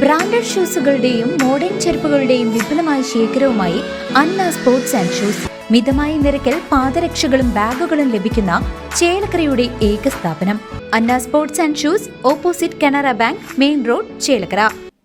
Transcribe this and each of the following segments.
Branded ഷൂസുകളുടെയും modern ചെരുപ്പുകളുടെയും വിപുലമായ ശേഖരവുമായി അന്ന സ്പോർട്സ് ആൻഡ് ഷൂസ്. മിതമായ നിരക്കിൽ പാദരക്ഷകളും ബാഗുകളും ലഭിക്കുന്ന ചേലക്കരയുടെ ഏക സ്ഥാപനം. Anna sports and shoes opposite Canara bank main road Chelakkara.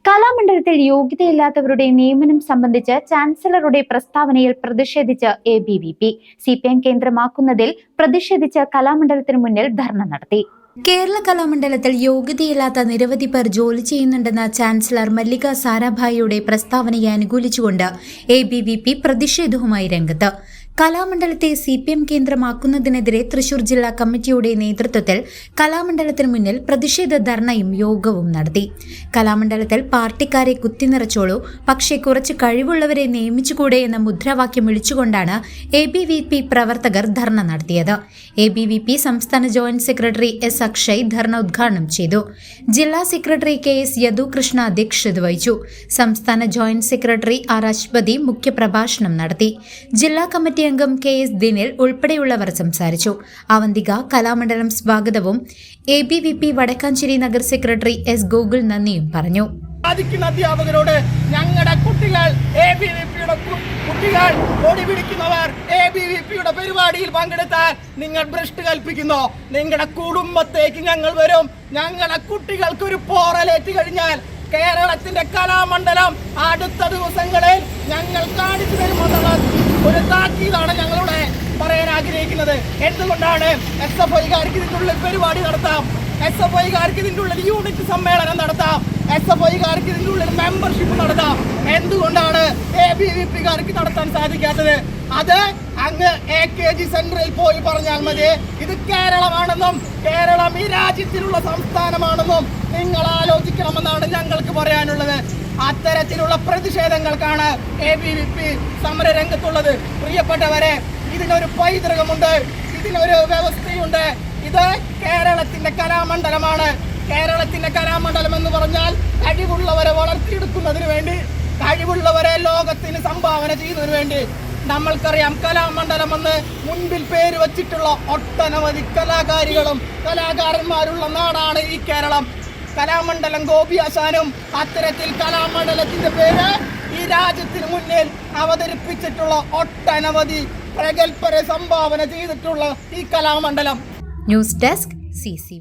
കലാമണ്ഡലത്തിൽ യോഗ്യതയില്ലാത്തവരുടെ നിയമനം സംബന്ധിച്ച് ചാൻസലറുടെ പ്രസ്താവനയിൽ പ്രതിഷേധിച്ച് A B V P C P M കേന്ദ്രമാക്കുന്നതിൽ പ്രതിഷേധിച്ച് കലാമണ്ഡലത്തിന് മുന്നിൽ ധർണ നടത്തി. കേരള കലാമണ്ഡലത്തിൽ യോഗ്യതയില്ലാത്ത നിരവധി പേർ ജോലി ചെയ്യുന്നുണ്ടെന്ന ചാൻസലർ മല്ലിക സാരാഭായിയുടെ പ്രസ്താവനയെ അനുകൂലിച്ചുകൊണ്ട് എ ബി വി പി പ്രതിഷേധവുമായി രംഗത്ത്. കലാമണ്ഡലത്തെ സി പി എം കേന്ദ്രമാക്കുന്നതിനെതിരെ തൃശൂർ ജില്ലാ കമ്മിറ്റിയുടെ നേതൃത്വത്തിൽ കലാമണ്ഡലത്തിന് മുന്നിൽ പ്രതിഷേധ ധർണയും യോഗവും നടത്തി. കലാമണ്ഡലത്തിൽ പാർട്ടിക്കാരെ കുത്തിനിറച്ചോളൂ പക്ഷേ കുറച്ച് കഴിവുള്ളവരെ നിയമിച്ചുകൂടെ എന്ന മുദ്രാവാക്യം വിളിച്ചുകൊണ്ടാണ് എ ബി വി പി പ്രവർത്തകർ ധർണ നടത്തിയത്. എ ബി വി പി സംസ്ഥാന ജോയിന്റ് സെക്രട്ടറി എസ് അക്ഷയ് ധർണ ഉദ്ഘാടനം ചെയ്തു. ജില്ലാ സെക്രട്ടറി കെ എസ് യദുകൃഷ്ണ അധ്യക്ഷത വഹിച്ചു. സംസ്ഥാന ജോയിന്റ് സെക്രട്ടറി ആർ അശ്വതി മുഖ്യപ്രഭാഷണം നടത്തി. ജില്ലാ കമ്മിറ്റി അംഗം കെ എസ് ദിനിൽ ഉൾപ്പെടെയുള്ളവർ സംസാരിച്ചു. അവന്തിക കലാമണ്ഡലം സ്വാഗതവും A B V P Vadakkanchery Nagar secretary S Gokul നന്ദിയും പറഞ്ഞു. ബാധിക്കുന്ന അധ്യാപകരോട് ഞങ്ങളുടെ കുട്ടികൾ എ ബി വി പിയുടെ കുട്ടികൾ ഓടി പിടിക്കുന്നവർ എ ബി വി പിയുടെ പരിപാടിയിൽ പങ്കെടുത്താൽ നിങ്ങൾ ഭ്രഷ്ട് കൽപ്പിക്കുന്നു. നിങ്ങളുടെ കുടുംബത്തേക്ക് ഞങ്ങൾ വരും. ഞങ്ങളുടെ കുട്ടികൾക്ക് ഒരു പോറലേറ്റ് കഴിഞ്ഞാൽ കേരളത്തിന്റെ കലാമണ്ഡലം അടുത്ത ദിവസങ്ങളിൽ ഞങ്ങൾ കാണിച്ചു തരുമെന്നുള്ള ഒരു താക്കീതാണ് ഞങ്ങളുടെ പറയാൻ ആഗ്രഹിക്കുന്നത്. എന്തുകൊണ്ടാണ് എസ് എഫ് ഐകാർക്ക് ഇതിന്റെ ഉള്ളിൽ പരിപാടി നടത്താം? എസ് എഫ് ഐകാർക്ക് ഇതിന്റെ ഉള്ളിൽ യൂണിറ്റ് സമ്മേളനം നടത്താം? എസ് എഫ് ഐകാർക്ക് ഇതിന്റെ ഉള്ളിൽ മെമ്പർഷിപ്പ് നടത്താം? എന്തുകൊണ്ടാണ് എ ബി വി പിക്കാർക്ക് നടത്താൻ സാധിക്കാത്തത്? അത് അങ്ങ് എ കെ ജി സെന്ററിൽ പോയി പറഞ്ഞാൽ മതി. ഇത് കേരളമാണെന്നും കേരളം ഈ രാജ്യത്തിലുള്ള സംസ്ഥാനമാണെന്നും നിങ്ങൾ ആലോചിക്കണമെന്നാണ് ഞങ്ങൾക്ക് പറയാനുള്ളത്. അത്തരത്തിലുള്ള പ്രതിഷേധങ്ങൾക്കാണ് എ ബി വി പി സമര രംഗത്തുള്ളത് പ്രിയപ്പെട്ടവരെ ഇതിനൊരു പൈതൃകമുണ്ട്. ഇതിനൊരു വ്യവസ്ഥയുണ്ട്. ഇത് കേരളത്തിന്റെ കലാമണ്ഡലമാണ്. കേരളത്തിന്റെ കലാമണ്ഡലം എന്ന് പറഞ്ഞാൽ കഴിവുള്ളവരെ വളർത്തിയെടുക്കുന്നതിന് വേണ്ടി കഴിവുള്ളവരെ ലോകത്തിന് സംഭാവന ചെയ്യുന്നതിന് വേണ്ടി. നമ്മൾക്കറിയാം കലാമണ്ഡലം എന്ന് മുൻപിൽ പേര് വച്ചിട്ടുള്ള ഒട്ടനവധി കലാകാരികളും കലാകാരന്മാരുള്ള നാടാണ് ഈ കേരളം. കലാമണ്ഡലം ഗോപി ആശാനും അത്തരത്തിൽ കലാമണ്ഡലത്തിന്റെ പേര് ഈ രാജ്യത്തിന് മുന്നിൽ അവതരിപ്പിച്ചിട്ടുള്ള ഒട്ടനവധി പ്രഗത്ഭരെ സംഭാവന ചെയ്തിട്ടുള്ള ഈ കലാമണ്ഡലം. News desk C